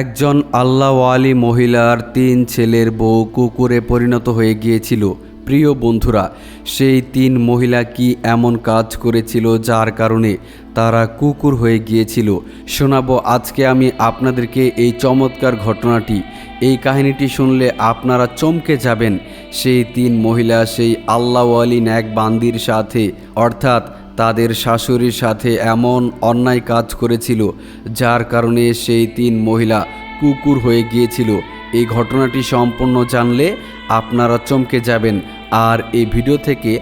একজন আল্লাহওয়ালি মহিলার তিন ছেলের বউ কুকুরে পরিণত হয়ে গিয়েছিল। প্রিয় বন্ধুরা, সেই তিন মহিলা কি এমন কাজ করেছিল যার কারণে তারা কুকুর হয়ে গিয়েছিল? শোনাবো আজকে আমি আপনাদেরকে এই চমৎকার ঘটনাটি। এই কাহিনীটি শুনলে আপনারা চমকে যাবেন। সেই তিন মহিলা সেই আল্লাহওয়ালি ন্যাক বান্দির সাথে, অর্থাৎ তাদের শাশুড়ির সাথে এমন অন্যায় কাজ করেছিল, যার কারণে সেই তিন মহিলা কুকুর হয়ে গিয়েছিল। এই ঘটনাটি সম্পূর্ণ জানলে আপনারা চমকে যাবেন, আর এই ভিডিও থেকে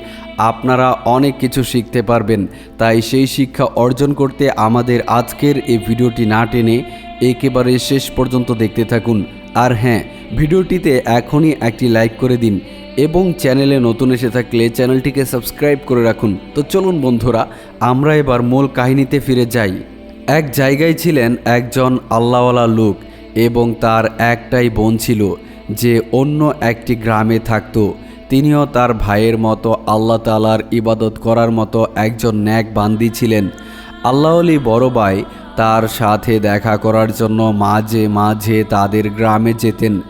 আপনারা অনেক কিছু শিখতে পারবেন। তাই সেই শিক্ষা অর্জন করতে আমাদের আজকের এই ভিডিওটি না টেনে একেবারে শেষ পর্যন্ত দেখতে থাকুন। আর হ্যাঁ ভিডিওটিতে এখনই একটি লাইক করে দিন এবং চ্যানেলে নতুন এসে থাকলে চ্যানেলটিকে সাবস্ক্রাইব করে রাখুন। তো চলুন বন্ধুরা, আমরা এবার মূল কাহিনীতে ফিরে যাই। এক জায়গায় ছিলেন একজন আল্লাহওয়ালা লোক এবং তার একটাই বোন ছিল যে অন্য একটি গ্রামে থাকতো। তিনিও তার ভাইয়ের মতো আল্লাহ তালার ইবাদত করার মতো একজন ন্যাক বান্দি ছিলেন। আল্লাহলি বড় ভাই তার সাথে দেখা করার জন্য মাঝে মাঝে তাদের গ্রামে যেতেন।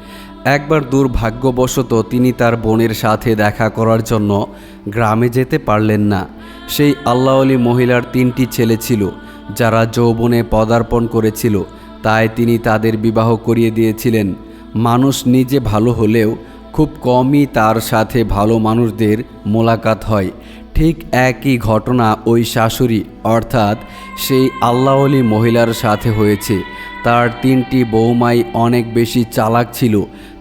একবার দুর্ভাগ্যবশত তিনি তার বোনের সাথে দেখা করার জন্য গ্রামে যেতে পারলেন না। সেই আল্লাহলি মহিলার তিনটি ছেলে ছিল, যারা যৌবনে পদার্পণ করেছিল। তাই তিনি তাদের বিবাহ করিয়ে দিয়েছিলেন। মানুষ নিজে ভালো হলেও খুব কমই তার সাথে ভালো মানুষদের মোলাকাত হয়। ঠিক একই ঘটনা ওই শাশুড়ি, অর্থাৎ সেই আল্লাহলি মহিলার সাথে হয়েছে। তার তিনটি বৌমাই অনেক বেশি চালাক ছিল।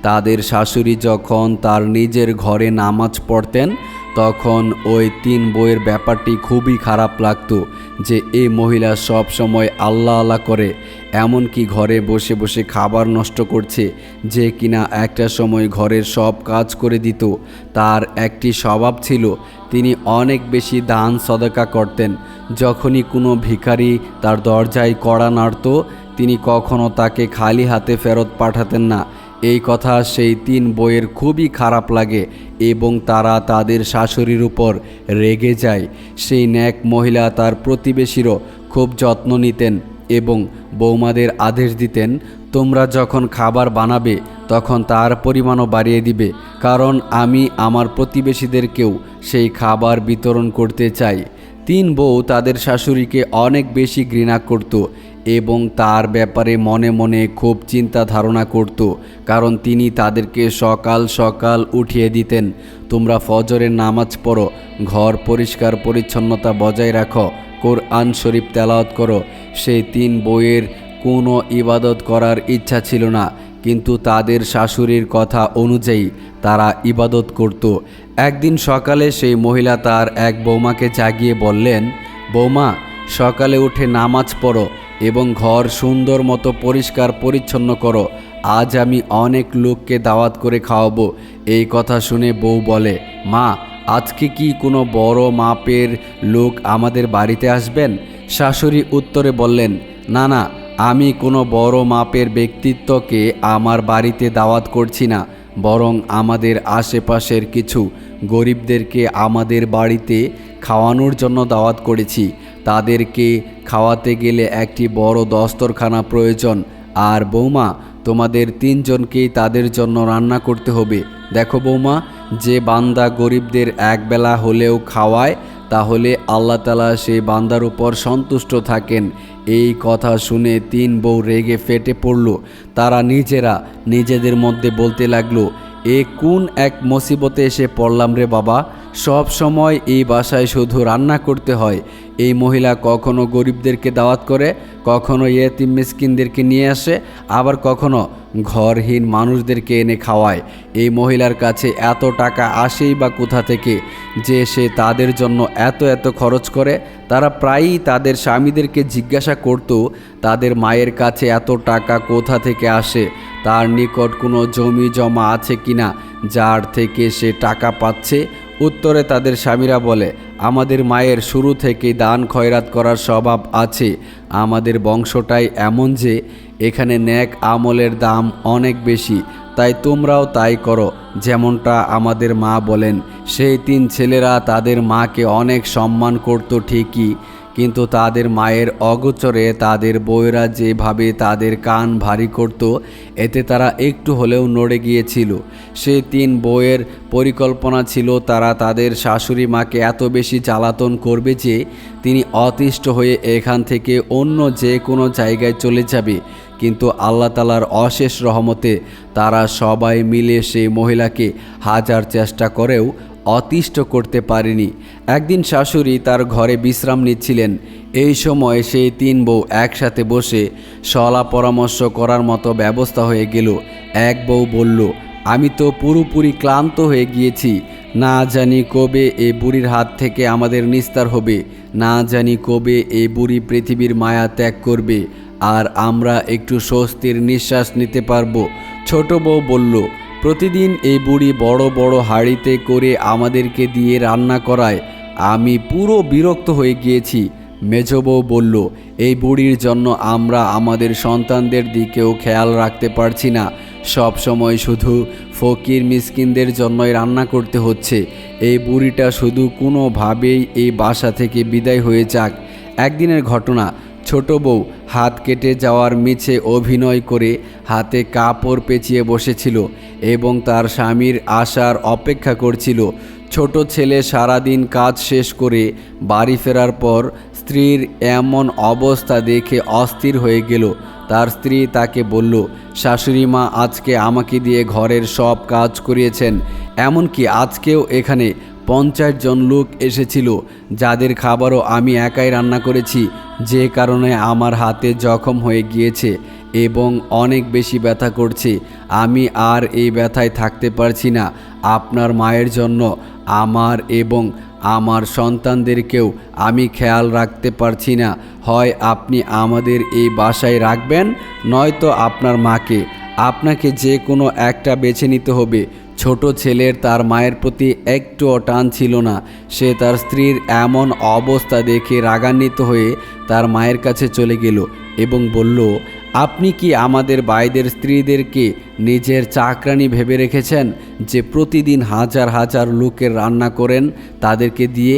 তাদের শাশুড়ি যখন তার নিজের ঘরে নামাজ পড়তেন, তখন ওই তিন বইয়ের ব্যাপারটি খুবই খারাপ লাগতো যে, এই মহিলা সব সময় আল্লাহ আল্লাহ করে। এমনকি ঘরে বসে বসে খাবার নষ্ট করছে যে কিনা একটা সময় ঘরের সব কাজ করে দিত। তার একটি স্বভাব ছিল, তিনি অনেক বেশি দান সদকা করতেন। যখনই কোনো ভিখারি তার দরজায় কড়া নাড়ত, তিনি কখনো তাকে খালি হাতে ফেরত পাঠাতেন না। এই কথা সেই তিন বইয়ের খুবই খারাপ লাগে এবং তারা তাদের শাশুড়ির উপর রেগে যায়। সেই ন্যাক মহিলা তার প্রতিবেশীরও খুব যত্ন নিতেন। এবং বৌমাদের আদেশ দিতেন, তোমরা যখন খাবার বানাবে, তখন তার পরিমাণও বাড়িয়ে দিবে, কারণ আমি আমার প্রতিবেশীদেরকেও সেই খাবার বিতরণ করতে চাই। তিন বউ তাদের শাশুড়িকে অনেক বেশি ঘৃণা করত এবং তার ব্যাপারে মনে মনে খুব চিন্তা ধারণা করত, কারণ তিনি তাদেরকে সকাল সকাল উঠিয়ে দিতেন, তোমরা ফজরের নামাজ পড়ো, ঘর পরিষ্কার পরিচ্ছন্নতা বজায় রাখো, কোরআন শরীফ তেলাওয়াত করো সেই তিন বইয়ের কোনো ইবাদত করার ইচ্ছা ছিল না। কিন্তু তাদের শাশুড়ির কথা অনুযায়ী তারা ইবাদত করত। একদিন সকালে সেই মহিলা তার এক বৌমাকে জাগিয়ে বললেন, বৌমা, সকালে উঠে নামাজ পড়ো এবং ঘর সুন্দর মতো পরিষ্কার পরিচ্ছন্ন করো। আজ আমি অনেক লোককে দাওয়াত করে খাওয়াবো। এই কথা শুনে বউ বলে, মা, আজকে কি কোনো বড় মাপের লোক আমাদের বাড়িতে আসবেন? শাশুড়ি উত্তরে বললেন, না না, আমি কোনো বড় মাপের ব্যক্তিত্বকে আমার বাড়িতে দাওয়াত করছি না, বরং আমাদের আশেপাশের কিছু গরিবদেরকে আমাদের বাড়িতে খাওয়ানোর জন্য দাওয়াত করেছি। তাদেরকে খাওয়াতে গেলে একটি বড় দস্তরখানা প্রয়োজন। আর বৌমা, তোমাদের তিনজনকেই তাদের জন্য রান্না করতে হবে। দেখো বৌমা, যে বান্দা গরিবদের একবেলা হলেও খাওয়ায় তাহলে আল্লাহ তালা সেই বান্দার উপর সন্তুষ্ট থাকেন। এই কথা শুনে তিন বউ রেগে ফেটে পড়ল। তারা নিজেরা নিজেদের মধ্যে বলতে লাগল, এ কোন এক মুসিবতে এসে পড়লাম রে বাবা? সব সময় এই বাসায় শুধু রান্না করতে হয়। এই মহিলা কখনো গরিবদেরকে দাওয়াত করে, কখনো ইয়েতিম মিসকিনদেরকে নিয়ে আসে, আবার কখনো ঘরহীন মানুষদেরকে এনে খাওয়ায়। এই মহিলার কাছে এত টাকা আসেই বা কোথা থেকে? যে সে তাদের জন্য এত এত খরচ করে, তারা প্রায়ই তাদের স্বামীদেরকে জিজ্ঞাসা করত তাদের মায়ের কাছে এত টাকা কোথা থেকে আসে, তার নিকট কোনো জমি জমা আছে কিনা, যার থেকে সে টাকা পাচ্ছে উত্তরে তাদের স্বামীরা বলে, আমাদের মায়ের শুরু থেকে দান খয়রাত করার স্বভাব আছে। আমাদের বংশটাই এমন যে, এখানে ন্যাক আমলের দাম অনেক বেশি। তাই তোমরাও তাই করো। যেমনটা আমাদের মা বলেন, সেই তিন ছেলেরা তাদের মাকে অনেক সম্মান করত ঠিকই। কিন্তু তাদের মায়ের অগোচরে তাদের বউয়েরা যেভাবে তাদের কান ভারী করত, এতে তারা একটু হলেও নড়ে গিয়েছিল। সে তিন বউয়ের পরিকল্পনা ছিল, তারা তাদের শাশুড়ি মাকে এত বেশি জ্বালাতন করবে যে তিনি অতিষ্ঠ হয়ে এখান থেকে অন্য যে কোনো জায়গায় চলে যাবে। কিন্তু আল্লাহ তালার অশেষ রহমতে তারা সবাই মিলে সেই মহিলাকে হাজার চেষ্টা করেও অতিষ্ঠ করতে পারেনি। একদিন শাশুড়ি তার ঘরে বিশ্রাম নিচ্ছিলেন। এই সময় সেই তিন বউ একসাথে বসে সলা পরামর্শ করার মতো ব্যবস্থা হয়ে গেল। এক বউ বলল, আমি তো পুরোপুরি ক্লান্ত হয়ে গিয়েছি। না জানি কবে এ বুড়ির হাত থেকে আমাদের নিস্তার হবে। না জানি কবে এ বুড়ি পৃথিবীর মায়া ত্যাগ করবে। আর আমরা একটু স্বস্তির নিঃশ্বাস নিতে পারব। ছোট বউ বলল প্রতিদিন এই বুড়ি বড় বড় হাঁড়িতে করে আমাদেরকে দিয়ে রান্না করায়। আমি পুরো বিরক্ত হয়ে গিয়েছি। মেজ বউ বলল, এই বুড়ির জন্য আমরা আমাদের সন্তানদের দিকেও খেয়াল রাখতে পারছি না। সব সময় শুধু ফকির মিসকিনদের জন্যই রান্না করতে হচ্ছে। এই বুড়িটা শুধু কোনোভাবেই এই বাসা থেকে বিদায় হয়ে যাক। একদিনের ঘটনা ছোট বউ হাত কেটে যাওয়ার মিছে অভিনয় করে হাতে কাপড় পেঁচিয়ে বসেছিল এবং তার স্বামীর আসার অপেক্ষা করছিল। ছোট ছেলে সারাদিন কাজ শেষ করে বাড়ি ফেরার পর স্ত্রীর এমন অবস্থা দেখে অস্থির হয়ে গেল। তার স্ত্রী তাকে বলল, শাশুড়ি মা, আজকে আমাকে দিয়ে ঘরের সব কাজ করিয়েছেন। এমনকি আজকেও এখানে পঞ্চাশ জন লোক এসেছিল, যাদের খাবারও আমি একাই রান্না করেছি, যে কারণে আমার হাতে জখম হয়ে গিয়েছে এবং অনেক বেশি ব্যথা করছে। আমি আর এই ব্যথায় থাকতে পারছি না। আপনার মায়ের জন্য, আমার এবং আমার সন্তানদেরকেও আমি খেয়াল রাখতে পারছি না। হয় আপনি আমাদের এই বাসায় রাখবেন, নয়তো আপনার মাকে। আপনাকে যে কোনো একটা বেছে নিতে হবে। ছোট ছেলের তার মায়ের প্রতি একটুও টান ছিল না। সে তার স্ত্রীর এমন অবস্থা দেখে রাগান্বিত হয়ে তার মায়ের কাছে চলে গেল এবং বলল, আপনি কি আমাদের বাইদের স্ত্রীদেরকে নিজের চাকরানি ভেবে রেখেছেন যে প্রতিদিন হাজার হাজার লোকের রান্না করেন? তাদেরকে দিয়ে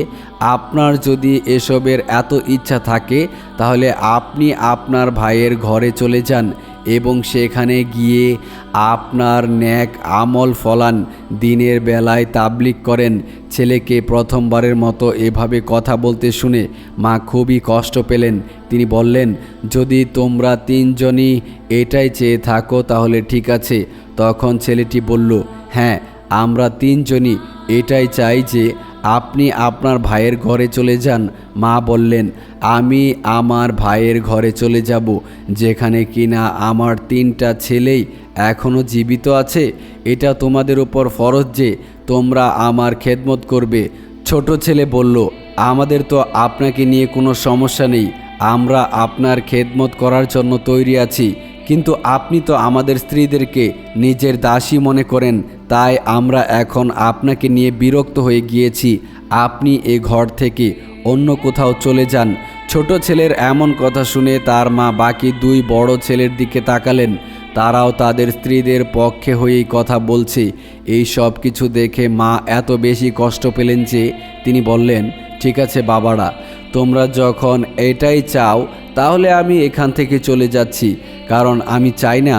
আপনার যদি এসবের এত ইচ্ছা থাকে, তাহলে আপনি আপনার ভাইয়ের ঘরে চলে যান এবং সেখানে গিয়ে আপনার ন্যাক আমল ফলান দিনের বেলায় তাবলিক করেন। ছেলেকে প্রথমবারের মতো এভাবে কথা বলতে শুনে মা খুবই কষ্ট পেলেন। তিনি বললেন, যদি তোমরা তিনজনই এটাই চেয়ে থাকো তাহলে ঠিক আছে। তখন ছেলেটি বলল হ্যাঁ আমরা তিনজনই এটাই চাই যে আপনি আপনার ভাইয়ের ঘরে চলে যান। মা বললেন, আমি আমার ভাইয়ের ঘরে চলে যাব, যেখানে কিনা আমার তিনটা ছেলেই এখনও জীবিত আছে। এটা তোমাদের উপর ফরজ যে তোমরা আমার খেদমত করবে। ছোট ছেলে বলল, আমাদের তো আপনাকে নিয়ে কোনো সমস্যা নেই। আমরা আপনার খেদমত করার জন্য তৈরি আছি। কিন্তু আপনি তো আমাদের স্ত্রীদেরকে নিজের দাসী মনে করেন। তাই আমরা এখন আপনাকে নিয়ে বিরক্ত হয়ে গিয়েছি। আপনি এ ঘর থেকে অন্য কোথাও চলে যান। ছোট ছেলের এমন কথা শুনে তার মা বাকি দুই বড় ছেলের দিকে তাকালেন। তারাও তাদের স্ত্রীদের পক্ষে হয়েই কথা বলছে। এই সব কিছু দেখে মা এত বেশি কষ্ট পেলেন যে তিনি বললেন, ঠিক আছে বাবারা, তোমরা যখন এটাই চাও, তাহলে আমি এখান থেকে চলে যাচ্ছি। কারণ আমি চাই না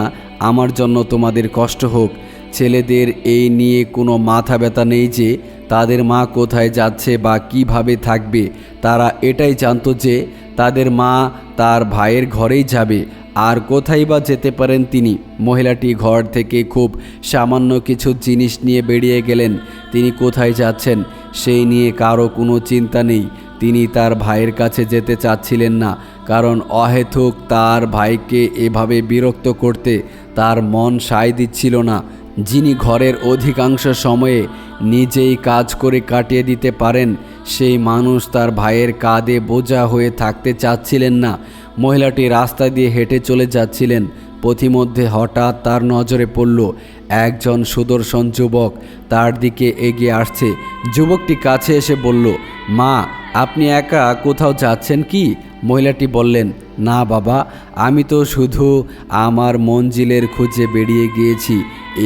আমার জন্য তোমাদের কষ্ট হোক। ছেলেদের এই নিয়ে কোনো মাথা ব্যথা নেই যে তাদের মা কোথায় যাচ্ছে বা কীভাবে থাকবে। তারা এটাই জানতো যে তাদের মা তার ভাইয়ের ঘরেই যাবে। আর কোথায় বা যেতে পারেন তিনি? মহিলাটি ঘর থেকে খুব সামান্য কিছু জিনিস নিয়ে বেরিয়ে গেলেন। তিনি কোথায় যাচ্ছেন সেই নিয়ে কারও কোনো চিন্তা নেই। তিনি তার ভাইয়ের কাছে যেতে চাচ্ছিলেন না, কারণ অহেতুক তার ভাইকে এভাবে বিরক্ত করতে তার মন সায় দিচ্ছিল না। যিনি ঘরের অধিকাংশ সময়ে নিজেই কাজ করে কাটিয়ে দিতে পারেন, সেই মানুষ তার ভাইয়ের কাঁধে বোঝা হয়ে থাকতে চাচ্ছিলেন না। মহিলাটি রাস্তা দিয়ে হেঁটে চলে যাচ্ছিলেন। পথিমধ্যে হঠাৎ তার নজরে পড়ল, একজন সুদর্শন যুবক তার দিকে এগিয়ে আসছে। যুবকটি কাছে এসে বলল, মা আপনি একা কোথাও যাচ্ছেন কি? মহিলাটি বললেন, না বাবা, আমি তো শুধু আমার মঞ্জিলের খুঁজে বেরিয়ে গিয়েছি।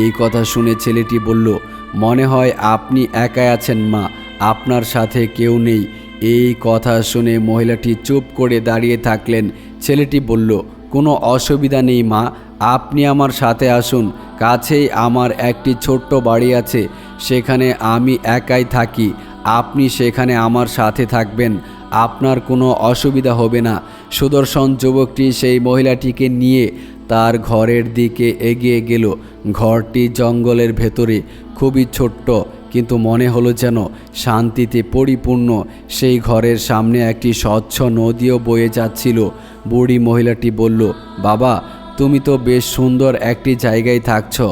এই কথা শুনে ছেলেটি বলল, মনে হয় আপনি একাই আছেন মা, আপনার সাথে কেউ নেই। এই কথা শুনে মহিলাটি চুপ করে দাঁড়িয়ে থাকলেন। ছেলেটি বলল, কোনো অসুবিধা নেই মা, আপনি আমার সাথে আসুন। কাছেই আমার একটি ছোট্ট বাড়ি আছে, সেখানে আমি একাই থাকি। আপনি সেখানে আমার সাথে থাকবেন। আপনার কোনো অসুবিধা হবে না। সুদর্শন যুবকটি সেই মহিলাটিকে নিয়ে তার ঘরের দিকে এগিয়ে গেল। ঘরটি জঙ্গলের ভেতরে। খুবই ছোট্ট, কিন্তু মনে হলো যেন শান্তিতে পরিপূর্ণ। সেই ঘরের সামনে একটি স্বচ্ছ নদীও বয়ে যাচ্ছিল। বুড়ি মহিলাটি বলল, বাবা, তুমি তো বেশ সুন্দর একটি জায়গায় থাকছ।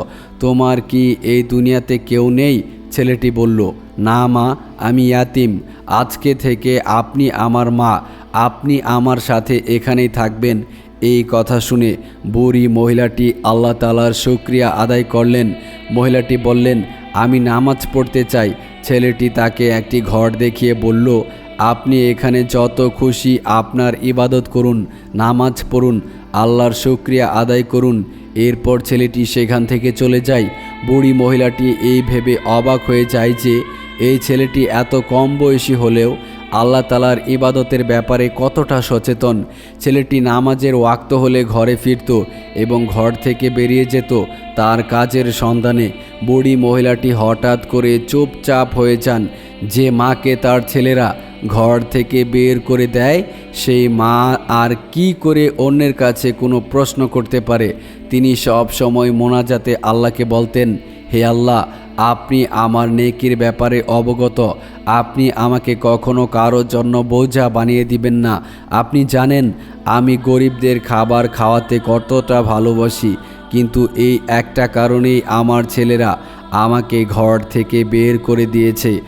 তোমার কি এই দুনিয়াতে কেউ নেই? ছেলেটি বলল না মা আমি ইয়াতিম, আজকে থেকে আপনি আমার মা, আপনি আমার সাথে এখানেই থাকবেন। এই কথা শুনে বুড়ি মহিলাটি আল্লাহ তালার শুক্রিয়া আদায় করলেন। মহিলাটি বললেন, আমি নামাজ পড়তে চাই। ছেলেটি তাকে একটি ঘর দেখিয়ে বলল, আপনি এখানে যত খুশি আপনার ইবাদত করুন, নামাজ পড়ুন, আল্লাহর শুক্রিয়া আদায় করুন। এরপর ছেলেটি সেখান থেকে চলে যায়। বুড়ি মহিলাটি এই ভেবে অবাক হয়ে যায় যে এই ছেলেটি এত কম বয়সী হলেও আল্লাহ তালার ইবাদতের ব্যাপারে কতটা সচেতন। ছেলেটি নামাজের ওয়াক্ত হলে ঘরে ফিরত এবং ঘর থেকে বেরিয়ে যেত তার কাজের সন্ধানে। বুড়ি মহিলাটি হঠাৎ করে চুপচাপ হয়ে যান। যে মাকে তার ছেলেরা ঘর থেকে বের করে দেয়, সেই মা আর কি করে অন্যের কাছে কোনো প্রশ্ন করতে পারে? তিনি সব সময় মোনাজাতে আল্লাহকে বলতেন, হে আল্লাহ আপনি আমার নেকির ব্যাপারে অবগত। আপনি আমাকে কখনো কারোর জন্য বোঝা বানিয়ে দিবেন না। আপনি জানেন, আমি গরিবদের খাবার খাওয়াতে কতটা ভালোবাসি, কিন্তু এই একটা কারণেই আমার ছেলেরা আমাকে ঘর থেকে বের করে দিয়েছে।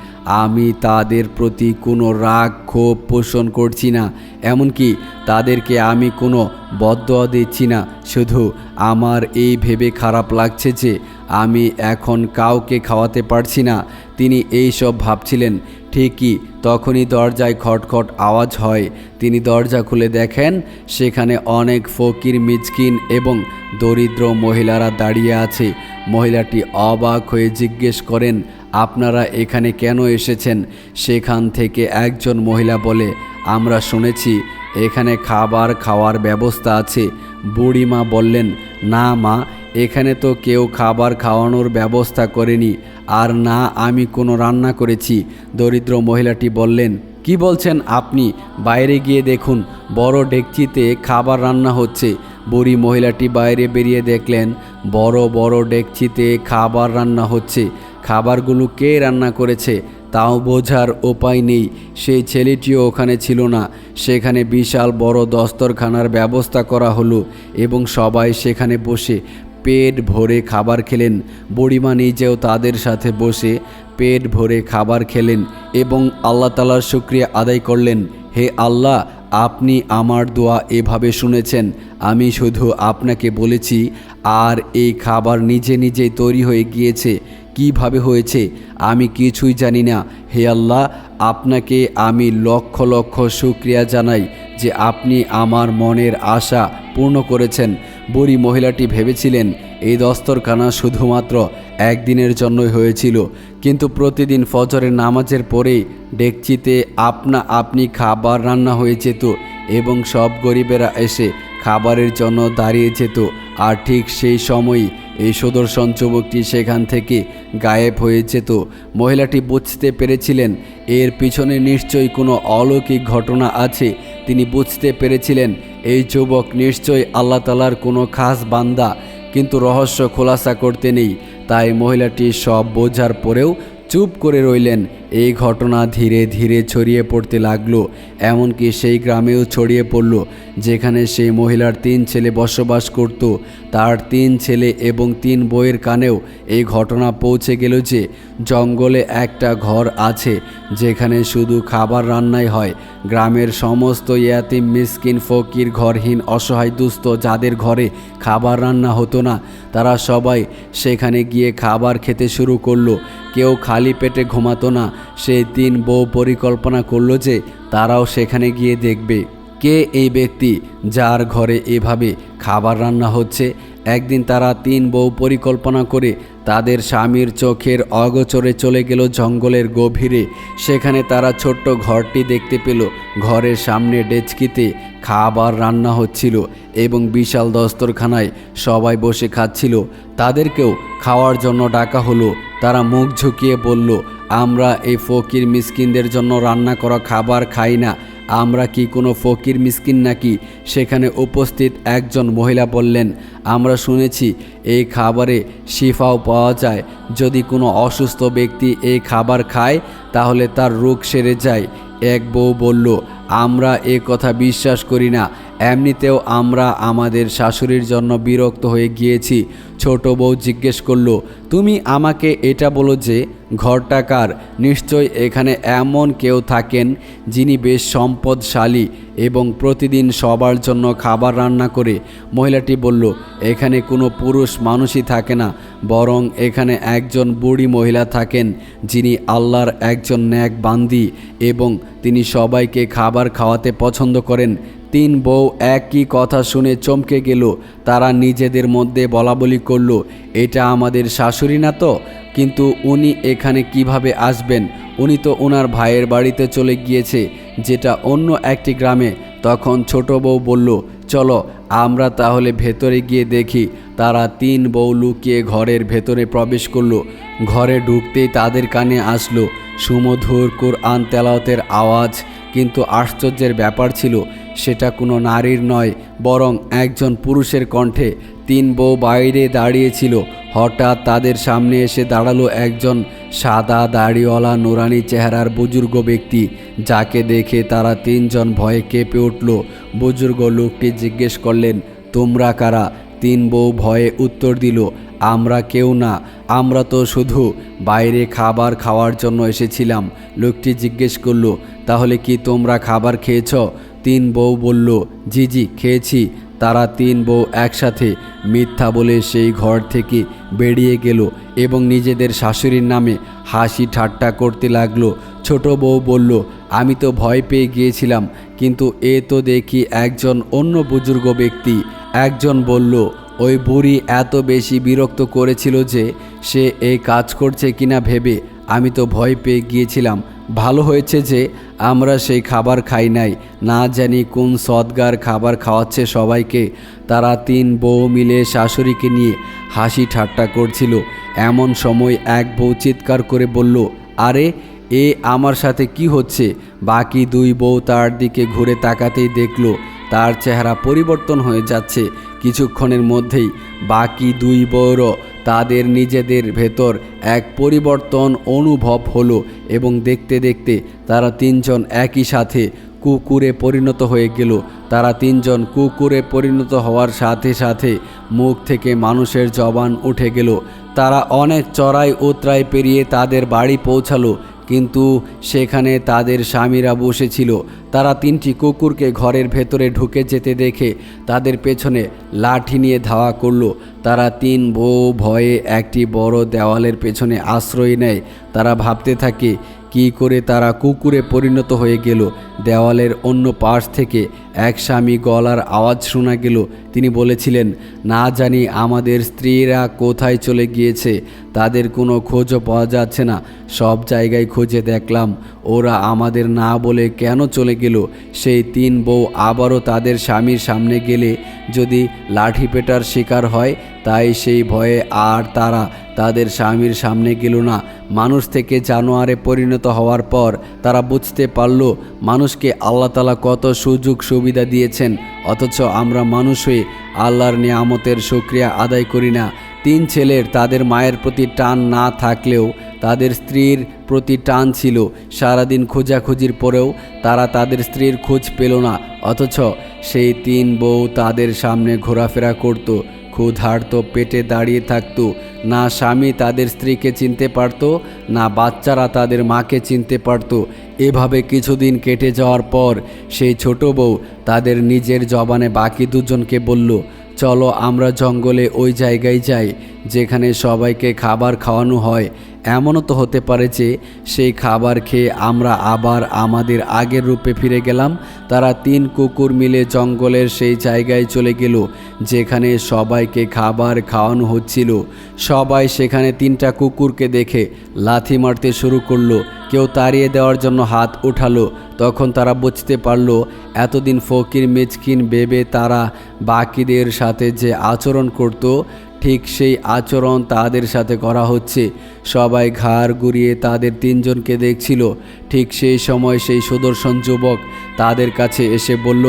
আমি তাদের প্রতি কোনো রাগ, ক্ষোভ পোষণ করছি না, এমনকি তাদেরকে আমি কোনো বদয়া দিচ্ছি না। শুধু আমার এই ভেবে খারাপ লাগছে যে আমি এখন কাউকে খাওয়াতে পারছি না। তিনি এই সব ভাবছিলেন। ঠিকই, তখনই দরজায় খটখট আওয়াজ হয়। তিনি দরজা খুলে দেখেন, সেখানে অনেক ফকির মিচকিন এবং দরিদ্র মহিলারা দাঁড়িয়ে আছে। মহিলাটি অবাক হয়ে জিজ্ঞেস করেন, আপনারা এখানে কেন এসেছেন? সেখান থেকে একজন মহিলা বলে, আমরা শুনেছি, এখানে খাবার খাওয়ার ব্যবস্থা আছে। বুড়িমা বললেন, না মা এখানে তো কেউ খাবার খাওয়ানোর ব্যবস্থা করেনি। আর না, আমি কোনো রান্না করেছি। দরিদ্র মহিলাটি বললেন, কি বলছেন আপনি? বাইরে গিয়ে দেখুন, বড় ডেকচিতে খাবার রান্না হচ্ছে। বুড়ি মহিলাটি বাইরে বেরিয়ে দেখলেন, বড় বড় ডেকচিতে খাবার রান্না হচ্ছে। খাবারগুলো কে রান্না করেছে? তাও বোঝার উপায় নেই। সেই ছেলেটিও ওখানে ছিল না। সেখানে বিশাল বড় দস্তরখানার ব্যবস্থা করা হলো এবং সবাই সেখানে বসে পেট ভরে খাবার খেলেন। বুড়িমা নিজেও তাদের সাথে বসে পেট ভরে খাবার খেলেন এবং আল্লাহ তালার শুক্রিয়া আদায় করলেন। হে আল্লাহ, আপনি আমার দোয়া এভাবে শুনেছেন। আমি শুধু আপনাকে বলেছি, আর এই খাবার নিজে নিজেই তৈরি হয়ে গিয়েছে। কীভাবে হয়েছে, আমি কিছুই জানি না। হে আল্লাহ, আপনাকে আমি লক্ষ লক্ষ শুক্রিয়া জানাই যে আপনি আমার মনের আশা পূর্ণ করেছেন। বুড়ি মহিলাটি ভেবেছিলেন, এই দস্তরখানা শুধুমাত্র একদিনের জন্যই হয়েছিল। কিন্তু প্রতিদিন ফজরের নামাজের পরেই ডেকচিতে আপনা আপনি খাবার রান্না হয়ে যেত এবং সব গরিবেরা এসে খাবারের জন্য দাঁড়িয়ে যেত। আর ঠিক সেই সময়ই এই সুদর্শন যুবকটি সেখান থেকে গায়েব হয়ে যেত। মহিলাটি বুঝতে পেরেছিলেন, এর পিছনে নিশ্চয়ই কোনো অলৌকিক ঘটনা আছে। তিনি বুঝতে পেরেছিলেন, এই যুবক নিশ্চয়ই আল্লাহ তালার কোনো খাস বান্দা, কিন্তু রহস্য খোলাসা করতে নেই। তাই মহিলাটি সব বোঝার পরেও চুপ করে রইলেন। এই ঘটনা ধীরে ধীরে ছড়িয়ে পড়তে লাগল, এমনকি সেই গ্রামেও ছড়িয়ে পড়ল, যেখানে সেই মহিলার তিন ছেলে বসবাস করত। তার তিন ছেলে এবং তিন বইয়ের কানেও এই ঘটনা পৌঁছে গেল যে, জঙ্গলে একটা ঘর আছে, যেখানে শুধু খাবার রান্নাই হয়। গ্রামের সমস্ত ইয়াতিম, মিসকিন, ফকির, ঘরহীন, অসহায়, দুস্থ যাদের ঘরে খাবার রান্না হতো না, তারা সবাই সেখানে গিয়ে খাবার খেতে শুরু করল। কেউ খালি পেটে ঘুমাতো না সেই তিন বউ পরিকল্পনা করল যে তারাও সেখানে গিয়ে দেখবে। কে এই ব্যক্তি যার ঘরে এভাবে খাবার রান্না হচ্ছে? একদিন তারা তিন বউ পরিকল্পনা করে তাদের স্বামীর চোখের অগোচরে চলে গেল জঙ্গলের গভীরে। সেখানে তারা ছোট্ট ঘরটি দেখতে পেল। ঘরের সামনে ডেচকিতে খাবার রান্না হচ্ছিল এবং বিশাল দস্তরখানায় সবাই বসে খাচ্ছিল। তাদেরকেও খাওয়ার জন্য ডাকা হলো। তারা মুখ ঝুঁকিয়ে বলল আমরা এই ফকির মিসকিনদের জন্য রান্না করা খাবার খাই না। আমরা কি কোনো ফকির মিসকিন নাকি? সেখানে উপস্থিত একজন মহিলা বললেন, আমরা শুনেছি এই খাবারে শিফাও পাওয়া যায়। যদি কোনো অসুস্থ ব্যক্তি এই খাবার খায়, তাহলে তার রোগ সেরে যায়। এক বউ বলল আমরা এ কথা বিশ্বাস করি না। এমনিতেও আমরা আমাদের শাশুড়ির জন্য বিরক্ত হয়ে গিয়েছি। ছোট বউ জিজ্ঞেস করল, তুমি আমাকে এটা বলো যে ঘরটাকার নিশ্চয় এখানে এমন কেউ থাকেন যিনি বেশ সম্পদশালী এবং প্রতিদিন সবার জন্য খাবার রান্না করে। মহিলাটি বলল, এখানে কোনো পুরুষ মানুষই থাকে না, বরং এখানে একজন বুড়ি মহিলা থাকেন যিনি আল্লাহর একজন ন্যাক বান্দি এবং তিনি সবাইকে খাবার খাওয়াতে পছন্দ করেন। তিন বউ একই কথা শুনে চমকে গেল। তারা নিজেদের মধ্যে বলাবলি করল, এটা আমাদের শাশুড়ি না তো? কিন্তু উনি এখানে কীভাবে আসবেন? উনি তো ওনার ভাইয়ের বাড়িতে চলে গিয়েছে, যেটা অন্য একটি গ্রামে। তখন ছোট বউ বলল, চলো, আমরা তাহলে ভেতরে গিয়ে দেখি। তারা তিন বউ লুকিয়ে ঘরের ভেতরে প্রবেশ করল। ঘরে ঢুকতেই তাদের কানে আসলো, সুমধুর কোরআন তেলাওতের আওয়াজ। কিন্তু আশ্চর্যের ব্যাপার ছিল, সেটা কোনো নারীর নয়, বরং একজন পুরুষের কণ্ঠে তিন বউ বাইরে দাঁড়িয়েছিল। হঠাৎ তাদের সামনে এসে দাঁড়াল একজন সাদা দাড়িওয়ালা নুরানি চেহারার বুজুর্গ ব্যক্তি, যাকে দেখে তারা তিনজন ভয়ে কেঁপে উঠল। বুজুর্গ লোকটি জিজ্ঞেস করলেন, তোমরা কারা? তিন বউ ভয়ে উত্তর দিল, আমরা কেউ না, আমরা তো শুধু বাইরে খাবার খাওয়ার জন্য এসেছিলাম। লোকটি জিজ্ঞেস করল, তাহলে কি তোমরা খাবার খেয়েছ? তিন বউ বলল, জি জি, খেয়েছি। তারা তিন বউ একসাথে মিথ্যা বলে সেই ঘর থেকে বেরিয়ে গেল এবং নিজেদের শাশুড়ির নামে হাসি ঠাট্টা করতে লাগল। ছোট বউ বলল, আমি তো ভয় পেয়ে গিয়েছিলাম, কিন্তু এ তো দেখি একজন অন্য বুজুর্গ ব্যক্তি। একজন বলল, ওই বুড়ি এত বেশি বিরক্ত করেছিল যে সে এই কাজ করছে কিনা ভেবে আমি তো ভয় পেয়ে গিয়েছিলাম। ভালো হয়েছে যে আমরা সেই খাবার খাই নাই। না জানি কোন সদগার খাবার খাওয়াচ্ছে সবাইকে। তারা তিন বউ মিলে শাশুড়িকে নিয়ে হাসি ঠাট্টা করছিল। এমন সময় এক বউ চিৎকার করে বলল, আরে, এ আমার সাথে কি হচ্ছে? বাকি দুই বউ তার দিকে ঘুরে তাকাতেই দেখল তার চেহারা পরিবর্তন হয়ে যাচ্ছে। কিছুক্ষণের মধ্যেই বাকি দুই বউরও তাদের নিজেদের ভেতর এক পরিবর্তন অনুভব হলো এবং দেখতে দেখতে তারা তিনজন একই সাথে কুকুরে পরিণত হয়ে গেল। তারা তিনজন কুকুরে পরিণত হওয়ার সাথে সাথে মুখ থেকে মানুষের জবান উঠে গেল। তারা অনেক চড়াই উতরাই পেরিয়ে তাদের বাড়ি পৌঁছালো কিন্তু সেখানে তাদের স্বামীরা বসেছিল। তারা তিনটি কুকুরকে ঘরের ভেতরে ঢুকে যেতে দেখে তাদের পেছনে লাঠি নিয়ে ধাওয়া করল। তারা তিন বউ ভয়ে একটি বড় দেওয়ালের পেছনে আশ্রয় নেয়। তারা ভাবতে থাকে, কি করে তারা কুকুরে পরিণত হয়ে গেল। দেওয়ালের অন্য পাশ থেকে এক স্বামী গলার আওয়াজ শোনা গেল। তিনি বলেছিলেন, না জানি আমাদের স্ত্রীরা কোথায় চলে গিয়েছে, তাদের কোনো খোঁজও পাওয়া যাচ্ছে না। সব জায়গায় খুঁজে দেখলাম, ওরা আমাদের না বলে কেন চলে গেল? সেই তিন বউ আবারও তাদের স্বামীর সামনে গেলে যদি লাঠি পেটার শিকার হয়, তাই সেই ভয়ে আর তারা তাদের স্বামীর সামনে গেল না। মানুষ থেকে জানোয়ারে পরিণত হওয়ার পর তারা বুঝতে পারল, মানুষকে আল্লাহ তালা কত সুযোগ সুবিধা দিয়েছেন, অথচ আমরা মানুষ হয়ে আল্লাহর নিয়ামতের সুক্রিয়া আদায় করি না। তিন ছেলের তাদের মায়ের প্রতি টান না থাকলেও তাদের স্ত্রীর প্রতি টান ছিল। সারাদিন খোঁজাখুঁজির পরেও তারা তাদের স্ত্রীর খোঁজ পেল না, অথচ সেই তিন বউ তাদের সামনে ঘোরাফেরা করত, ক্ষুধার্ত পেটে দাঁড়িয়ে থাকতো না স্বামী তাদের স্ত্রীকে চিনতে পারত, না বাচ্চারা তাদের মাকে চিনতে পারত। এভাবে কিছুদিন কেটে যাওয়ার পর সেই ছোট বউ তাদের নিজের জবানে বাকি দুজনকে বলল, চলো আমরা জঙ্গলে ওই জায়গায় যাই। যেখানে সবাইকে খাবার খাওয়ানো হয়, এমনও তো হতে পারে যে সেই খাবার খেয়ে আমরা আবার আমাদের আগের রূপে ফিরে গেলাম। তারা তিন কুকুর মিলে জঙ্গলের সেই জায়গায় চলে গেল, যেখানে সবাইকে খাবার খাওয়ানো হচ্ছিল। সবাই সেখানে তিনটা কুকুরকে দেখে লাথি মারতে শুরু করল, কেউ তাড়িয়ে দেওয়ার জন্য হাত উঠালো তখন তারা বুঝতে পারল, এতদিন ফকির মিচকিন বেবে তারা বাকিদের সাথে যে আচরণ করত ঠিক সেই আচরণ তাদের সাথে করা হচ্ছে। সবাই ঘাড় গুড়িয়ে তাদের তিনজনকে দেখছিল। ঠিক সেই সময় সেই সুদর্শন যুবক তাদের কাছে এসে বলল,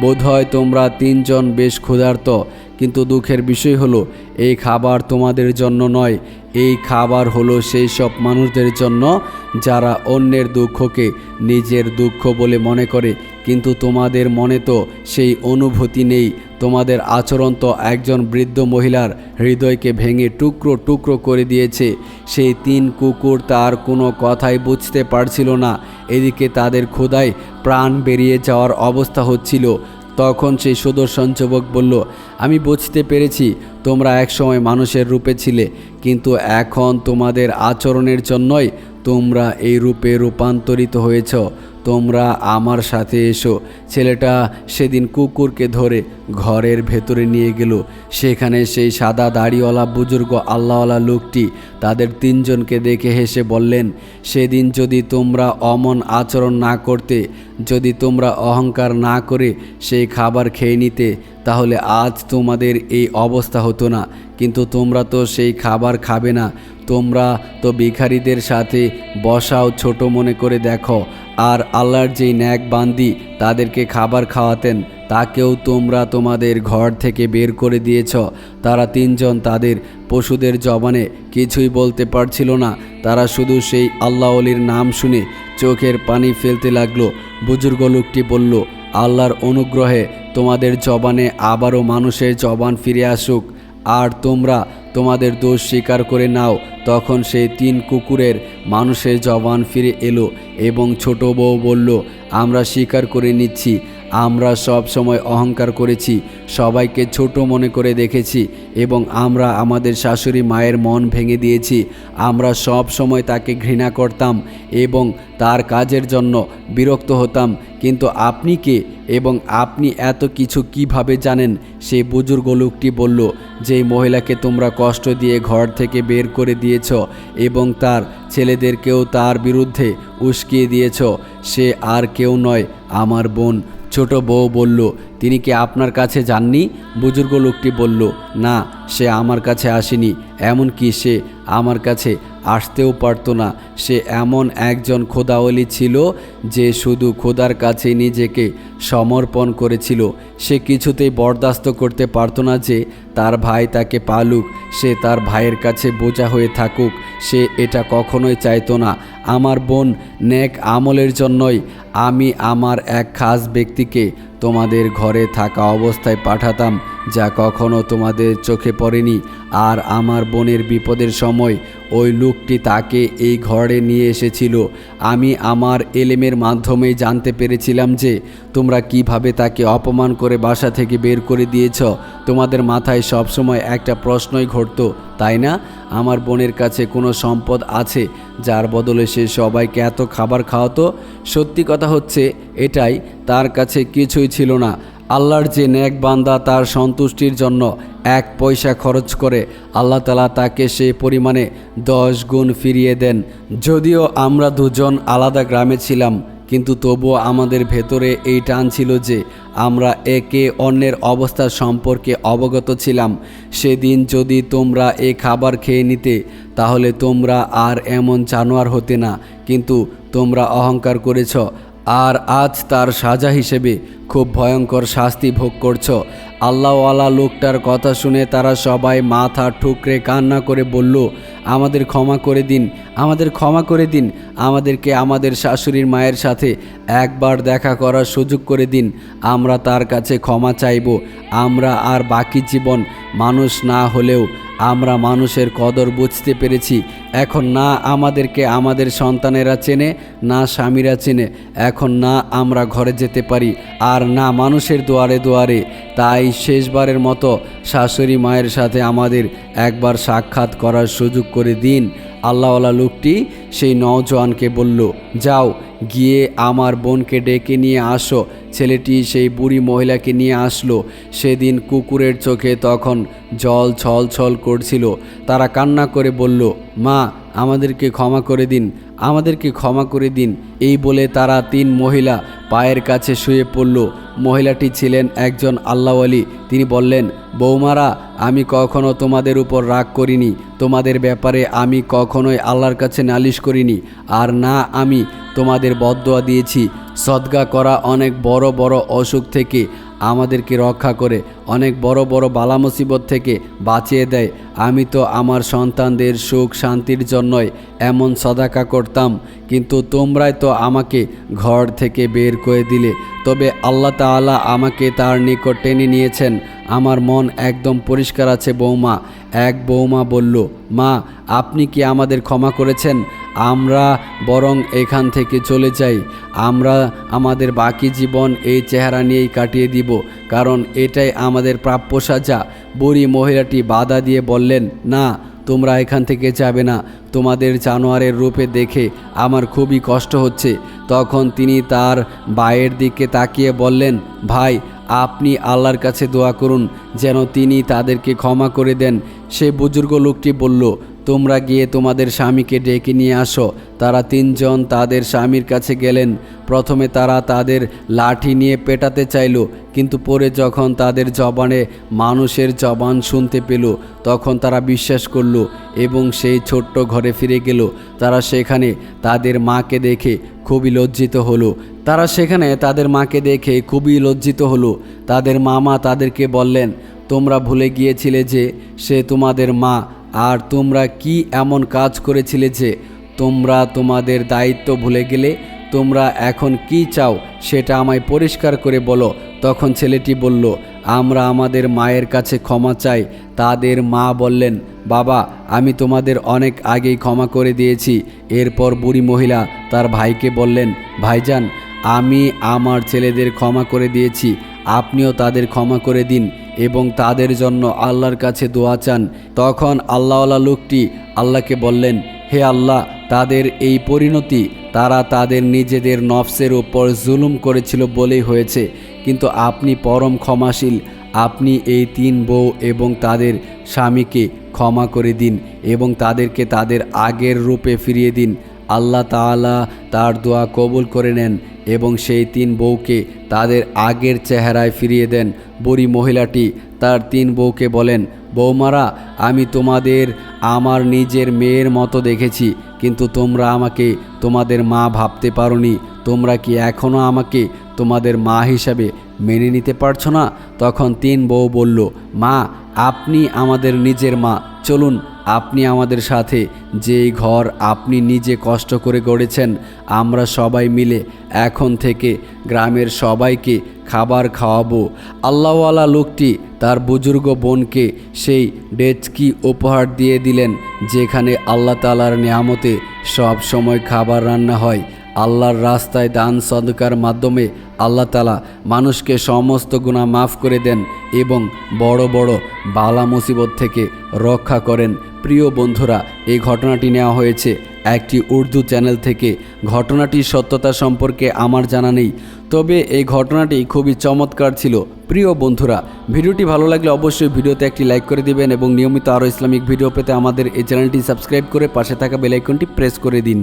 বোধহয় তোমরা তিনজন বেশ ক্ষুধার্ত। কিন্তু দুঃখের বিষয় হলো, এই খাবার তোমাদের জন্য নয়। এই খাবার হলো সেই সব মানুষদের জন্য যারা অন্যের দুঃখকে নিজের দুঃখ বলে মনে করে। কিন্তু তোমাদের মনে তো সেই অনুভূতি নেই। তোমাদের আচরণ তো একজন বৃদ্ধ মহিলার হৃদয়কে ভেঙে টুকরো টুকরো করে দিয়েছে। সেই তিন কুকুর তার কোনো কথাই বুঝতে পারছিল না। এদিকে তাদের ক্ষুদায় প্রাণ বেরিয়ে যাওয়ার অবস্থা হচ্ছিল। তখন সেই সুদর্শন যুবক বলল, আমি বুঝতে পেরেছি তোমরা একসময় মানুষের রূপে ছিলে, কিন্তু এখন তোমাদের আচরণের জন্যই তোমরা এই রূপে রূপান্তরিত হয়েছ। তোমরা আমার সাথে এসো। ছেলেটা সেদিন কুকুরকে ধরে ঘরের ভেতরে নিয়ে গেল। সেখানে সেই সাদা দাড়িওয়ালা বুজুর্গ আল্লাহওয়ালা লোকটি তাদের তিনজনকে দেখে হেসে বললেন, সেদিন যদি তোমরা অমন আচরণ না করতে, যদি তোমরা অহংকার না করে সেই খাবার খেয়ে নিতে, তাহলে আজ তোমাদের এই অবস্থা হতো না। কিন্তু তোমরা তো সেই খাবার খাবে না। তোমরা তো ভিখারিদের সাথে বসাও ছোট মনে করে দেখো, আর আল্লাহর যেই ন্যাক বান্দি তাদেরকে খাবার খাওয়াতেন, তাকেও তোমরা তোমাদের ঘর থেকে বের করে দিয়েছ। তারা তিনজন তাদের পশুদের জবানে কিছুই বলতে পারছিল না। তারা শুধু সেই আল্লাহ অলির নাম শুনে চোখের পানি ফেলতে লাগল। বুজুর্গ লোকটি বলল, আল্লাহর অনুগ্রহে তোমাদের জবানে আবারও মানুষের জবান ফিরে আসুক, আর তোমরা তোমাদের দোষ স্বীকার করে নাও। তখন সেই তিন কুকুরের মানুষের জবান ফিরে এলো এবং ছোট বউ বলল, আমরা স্বীকার করে নিচ্ছি। আমরা সব সময় অহংকার করেছি, সবাইকে ছোট মনে করে দেখেছি এবং আমরা আমাদের শাশুড়ি মায়ের মন ভেঙে দিয়েছি। আমরা সব সময় তাকে ঘৃণা করতাম এবং তার কাজের জন্য বিরক্ত হতাম। কিন্তু আপনি কে এবং আপনি এত কিছু কীভাবে জানেন? সেই বুজুর্গ লোকটি বলল, যেই মহিলাকে তোমরা কষ্ট দিয়ে ঘর থেকে বের করে দিয়েছ এবং তার ছেলেদেরকেও তার বিরুদ্ধে উস্কিয়ে দিয়েছ, সে আর কেউ নয়, আমার বোন। ছোট বউ বলল, তিনি কি আপনার কাছে যাননি? বুজুর্গ লোকটি বলল, না, সে আমার কাছে আসেনি। এমনকি সে আমার কাছে আসতেও পারতো না। সে এমন একজন খোদাওলি ছিল যে শুধু খোদার কাছে নিজেকে সমর্পণ করেছিল। সে কিছুতেই বরদাস্ত করতে পারতো না যে তার ভাই তাকে পালুক, সে তার ভাইয়ের কাছে বোঝা হয়ে থাকুক। সে এটা কখনোই চাইতো না। আমার বোন নেক আমলের জন্যই আমি আমার এক খাস ব্যক্তিকে তোমাদের ঘরে থাকা অবস্থায় পাঠাতাম, যা কখনো তোমাদের চোখে পড়েনি। আর আমার বোনের বিপদের সময় ওই লোকটি তাকে এই ঘরে নিয়ে এসেছিল। আমি আমার এলেমের মাধ্যমে জানতে পেরেছিলাম যে তোমরা কীভাবে তাকে অপমান করে বাসা থেকে বের করে দিয়েছ? তোমাদের মাথায় সবসময় একটা প্রশ্নই ঘটতো, তাই না? আমার বোনের কাছে কোনো সম্পদ আছে, যার বদলে সে সবাইকে এত খাবার খাওয়াতো? সত্যি কথা হচ্ছে, এটাই তার কাছে কিছুই ছিল না। আল্লাহর যে ন্যাক বান্দা তার সন্তুষ্টির জন্য এক পয়সা খরচ করে, আল্লাহ তালা তাকে সে পরিমাণে দশ গুণ ফিরিয়ে দেন। যদিও আমরা দুজন আলাদা গ্রামে ছিলাম কিন্তু তবুও আমাদের ভেতরে এই টান ছিল যে আমরা একে অন্যের অবস্থা সম্পর্কে অবগত ছিলাম। সেদিন যদি তোমরা এ খাবার খেয়ে নিতে, তাহলে তোমরা আর এমন জানোয়ার হতে না। কিন্তু তোমরা অহংকার করেছ, আর আজ তার সাজা হিসেবে খুব ভয়ঙ্কর শাস্তি ভোগ করছ। আল্লাহওয়ালা লোকটার কথা শুনে তারা সবাই মাথা ঠুকরে কান্না করে বলল, আমাদের ক্ষমা করে দিন, আমাদের ক্ষমা করে দিন, আমাদেরকে আমাদের শাশুড়ির মায়ের সাথে একবার দেখা করার সুযোগ করে দিন, আমরা তার কাছে ক্ষমা চাইব, আমরা আর বাকি জীবন মানুষ না হলেও আমরা মানুষের কদর বুঝতে পেরেছি। এখন না আমাদেরকে আমাদের সন্তানেরা চেনে, না স্বামীরা চেনে। এখন না আমরা ঘরে যেতে পারি, আর না মানুষের দুয়ারে দুয়ারে। তাই শেষবারের মতো শাশুড়ি মায়ের সাথে আমাদের একবার সাক্ষাৎ করার সুযোগ করে দিন। আল্লাহওয়ালা লোকটি সেই নওজোয়ানকে বলল, যাও, গিয়ে আমার বোনকে ডেকে নিয়ে আসো। ছেলেটি সেই বুড়ি মহিলাকে নিয়ে আসলো। সেদিন কুকুরের চোখে তখন জল ছল ছল করছিল। তারা কান্না করে বলল, মা, আমাদেরকে ক্ষমা করে দিন। আমাদেরকে ক্ষমা করে দিন। এই বলে তারা তিন মহিলা পায়ের কাছে শুয়ে পড়ল। মহিলাটি ছিলেন একজন আল্লাহ আলী তিনি বললেন, বৌমারা, আমি কখনো তোমাদের উপর রাগ করিনি। তোমাদের ব্যাপারে আমি কখনোই আল্লাহর কাছে নালিশ করিনি। আর না, আমি তোমাদের বদোয়া দিয়েছি। সদগা করা অনেক বড় বড় অসুখ থেকে আমাদেরকে রক্ষা করে, অনেক বড় বড় বালা মুসিবত থেকে বাঁচিয়ে দেয়। আমি তো আমার সন্তানদের সুখ শান্তির জন্যই এমন সদাকা করতাম, কিন্তু তোমরাই তো আমাকে ঘর থেকে বের করে দিলে। তবে আল্লাহ তাআলা আমাকে তার নিকট টেনে নিয়েছেন। আমার মন একদম পরিষ্কার আছে বৌমা। এক বৌমা বলল, মা, আপনি কি আমাদের ক্ষমা করেছেন? আমরা বরং এখান থেকে চলে যাই। আমরা আমাদের বাকি জীবন এই চেহারা নিয়েই কাটিয়ে দিব, কারণ এটাই আমাদের প্রাপ্য সাজা। বুড়ি মহিলাটি বাধা দিয়ে বললেন, না, তোমরা এখান থেকে যাবে না। তোমাদের জানোয়ারের রূপে দেখে আমার খুবই কষ্ট হচ্ছে। তখন তিনি তার ভাইয়ের দিকে তাকিয়ে বললেন, ভাই, আপনি আল্লাহর কাছে দোয়া করুন, যেন তিনি তাদেরকে ক্ষমা করে দেন। সে বুজুর্গ লোকটি বলল তোমরা গিয়ে তোমাদের স্বামীকে ডেকে নিয়ে আসো। তারা তিনজন তাদের স্বামীর কাছে গেলেন। প্রথমে তারা তাদের লাঠি নিয়ে পেটাতে চাইল, কিন্তু পরে যখন তাদের জবানে মানুষের জবান শুনতে পেল, তখন তারা বিশ্বাস করল এবং সেই ছোট্ট ঘরে ফিরে গেল। তারা সেখানে তাদের মাকে দেখে খুবই লজ্জিত হলো। তারা সেখানে তাদের মাকে দেখে খুবই লজ্জিত হলো। তাদের মামা তাদেরকে বললেন, তোমরা ভুলে গিয়েছিলে যে সে তোমাদের মা আর তোমরা কি এমন কাজ করেছিলে যে তোমরা তোমাদের দায়িত্ব ভুলে গেলে? তোমরা এখন কি চাও সেটা আমায় পরিষ্কার করে বলো। তখন ছেলেটি বলল, আমরা আমাদের মায়ের কাছে ক্ষমা চাই। তাদের মা বললেন, বাবা, আমি তোমাদের অনেক আগেই ক্ষমা করে দিয়েছি। এরপর বুড়ি মহিলা তার ভাইকে বললেন, ভাইজান, আমি আমার ছেলেদের ক্ষমা করে দিয়েছি। আপনিও তাদের ক্ষমা করে দিন। এবং তাদের জন্য আল্লাহর কাছে দোয়া চান। তখন আল্লাহওয়ালা লোকটি আল্লাহকে বললেন, হে আল্লাহ, তাদের এই পরিণতি তারা তাদের নিজেদের নফসের ওপর জুলুম করেছিল বলেই হয়েছে। কিন্তু আপনি পরম ক্ষমাশীল, আপনি এই তিন বউ এবং তাদের স্বামীকে ক্ষমা করে দিন এবং তাদেরকে তাদের আগের রূপে ফিরিয়ে দিন। আল্লাহ তাআলা তার দোয়া কবুল করে নেন এবং সেই তিন বউকে তাদের আগের চেহারায় ফিরিয়ে দেন। বুড়ি মহিলাটি তার তিন বউকে বলেন, বৌমারা, আমি তোমাদের, আমার নিজের মেয়ের মতো দেখেছি, কিন্তু তোমরা আমাকে, তোমাদের মা ভাবতে পারোনি। তোমরা কি এখনও আমাকে, তোমাদের মা হিসাবে মেনে নিতে পারছ না? তখন তিন বউ বলল, মা, আপনি আমাদের নিজের মা, চলুন আপনি আমাদের সাথে যেই ঘর আপনি নিজে কষ্ট করে গড়েছেন, আমরা সবাই মিলে এখন থেকে গ্রামের সবাইকে খাবার খাওয়াবো। আল্লাহওয়ালা লোকটি তার বুজুর্গ বোনকে সেই ডেচকি উপহার দিয়ে দিলেন, যেখানে আল্লাহ তালার নিয়ামতে সব সময় খাবার রান্না হয়। আল্লাহর রাস্তায় দান সদকার মাধ্যমে আল্লাহ তালা মানুষকে সমস্ত গুণা মাফ করে দেন এবং বড় বড় বালা মুসিবত থেকে রক্ষা করেন। প্রিয় বন্ধুরা, এই ঘটনাটি নেওয়া হয়েছে একটি উর্দু চ্যানেল থেকে। ঘটনাটির সত্যতা সম্পর্কে আমার জানা নেই, তবে এই ঘটনাটি খুবই চমৎকার ছিল। প্রিয় বন্ধুরা, ভিডিওটি ভালো লাগলে অবশ্যই ভিডিওতে একটি লাইক করে দিবেন এবং নিয়মিত আরও ইসলামিক ভিডিও পেতে আমাদের এই চ্যানেলটি সাবস্ক্রাইব করে পাশে থাকা বেলাইকনটি প্রেস করে দিন।